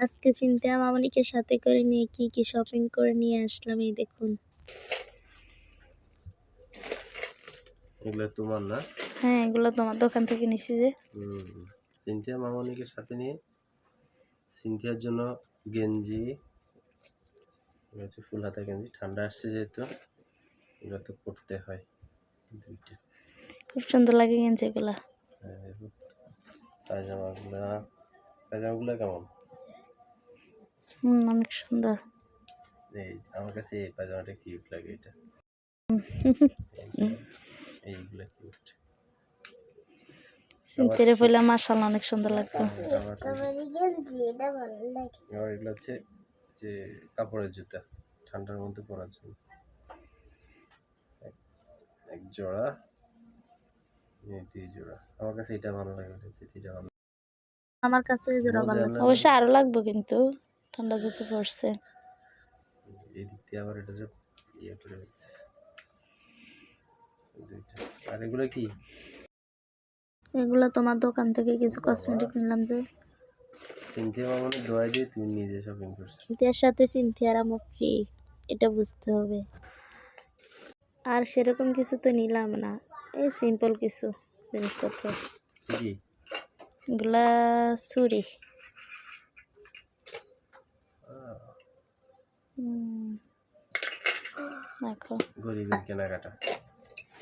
আজকে চিন্তা মামনিকে সাথে করে নিয়ে কি কি শপিং করে নিয়ে আসলাম এই দেখুন। এগুলো তোমার না? হ্যাঁ এগুলো তোমার দোকান থেকে নিছি যে। সিনথিয়া মামনিকে সাথে নিয়ে সিনথিয়ার জন্য গেঞ্জি হচ্ছে ফুল হাতা গেঞ্জি ঠান্ডা আসছে যেহেতু এগুলো তো পড়তে হয় দুইটা। খুব সুন্দর লাগে গেঞ্জি এগুলা হ্যাঁ, পায়জামাগুলা পায়জামাগুলো কেমন? হুম অনেক সুন্দর। এই আমার কাছে এই পায়জামাটা কিউট লাগে এটা। এইগুলো কিউট সিনথিয়ারে পড়লে মাশাআল্লাহ অনেক সুন্দর লাগতো আবার এগুলো হচ্ছে যে কাপড়ের জুতা ঠান্ডার মধ্যে পরার জন্য। এক- জোড়া দুই জোড়া। আমার কাছে এটা ভালো লাগে এটা এটা ভালো আমার কাছে এই জোড়া ভালো লাগছে। অবশ্য আরও লাগবে কিন্তু। ঠান্ডা যেতে পড়ছে এই দিক দিয়ে আবার এটা যে ইয়ে করে আর এগুলো কি? এগুলো তোমার দোকান থেকে কিছু কসমেটিক নিলাম যে। সিনথিয়া মামনের দোয়া দিয়ে তুমি নিজে শপিং করছ? সিনথিয়ার সাথে সিনথিয়ার আমার ফ্রি এটা বুঝতে হবে। আর সেরকম কিছু তো নিলাম না এই সিম্পল কিছু জিনিসপত্র। এগুলা চুরি দেখো। গরিবের কেনাকাটা।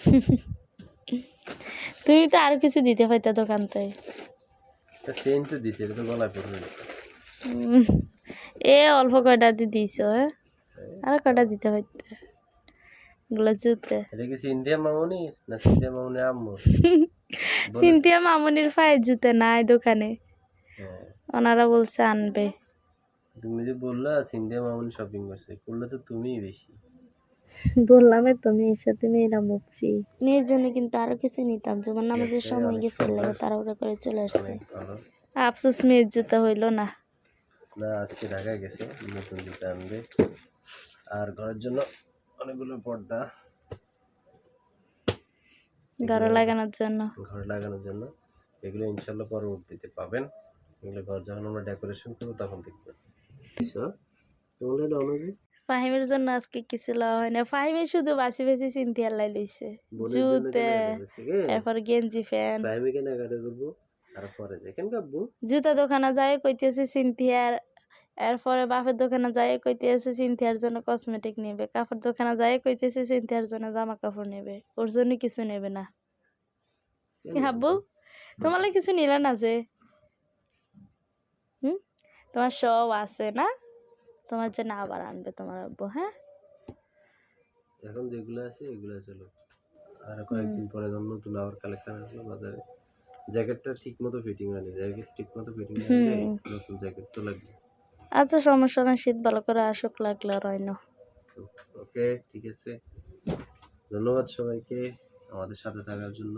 তুমি তো আরও কিছু দিতে পারতা দোকান থেকে তা চেন তো দিছে এটা তো গলায় পড়বে এ অল্প কয়টা দিয়ে দিছ হ্যাঁ? আর কয়টা দিতে পারতে? এগুলো জুতে। এটা কি না আম্মু মামুনির পায়ের জুতে নাই দোকানে। হ্যাঁ। ওনারা বলছে আনবে। তুমি যে বললা সিনথিয়া মামনি শপিং করছে করলে তো তুমিই বেশি। বললাম তো মেয়ের সাথে মেয়েরা মুফরি মেয়ের জন্য কিন্তু আরও কিছু নিতাম যেমন আমাদের সময় গেছে লাগে তারা ওরা করে চলে আসছে। আফসোস মেয়ের জুতা হইল না। না আজকে ঢাকায় গেছে নতুন জুতা আনবে। আর ঘরের জন্য অনেকগুলো পর্দা। ঘরে লাগানোর জন্য। ঘরে লাগানোর জন্য। এগুলো ইনশাল্লাহ পরবর্তীতে পাবেন। এগুলো ঘর যখন আমরা ডেকোরেশন করব তখন দেখবেন। আচ্ছা ফাহিমের জন্য আজকে কিছু লওয়া হয় না। ফাহিমে শুধু বাসি বাসি চিনতে আল্লাহ লইছে। জুতে। এরপর গেঞ্জি ফ্যান টাইমে কেনাকাটা করব আর পরে দেখেন কাব্বু। জুতা দোকানে যায় কইতেছে সিনথিয়ার এরপরে বাপের দোকানে যায় কইতেছে সিনথিয়ার জন্য কসমেটিক নেবে। কাপড় দোকানে যায় কইতেছে সিনথিয়ার জন্য জামা কাপড় নেবে। ওর জন্য কিছু নেবে না। হাব্বু? তোমার কিছু নিলে না যে। তোমার সব আছে না? তোমার জন্য আবার আনবে তোমার আব্বু হ্যাঁ? এখন যেগুলো আছে এগুলো চলো। আর কয়েকদিন পরে যখন নতুন আবার কালেকশন আসলো বাজারে জ্যাকেটটা ঠিক মতো ফিটিং হয়নি। জ্যাকেট ঠিক মতো ফিটিং হলে নতুন জ্যাকেট তো লাগবে। আচ্ছা সমস্যা না শীত ভালো করে আসুক লাগলে রইন ওকে ঠিক আছে। ধন্যবাদ সবাইকে আমাদের সাথে থাকার জন্য।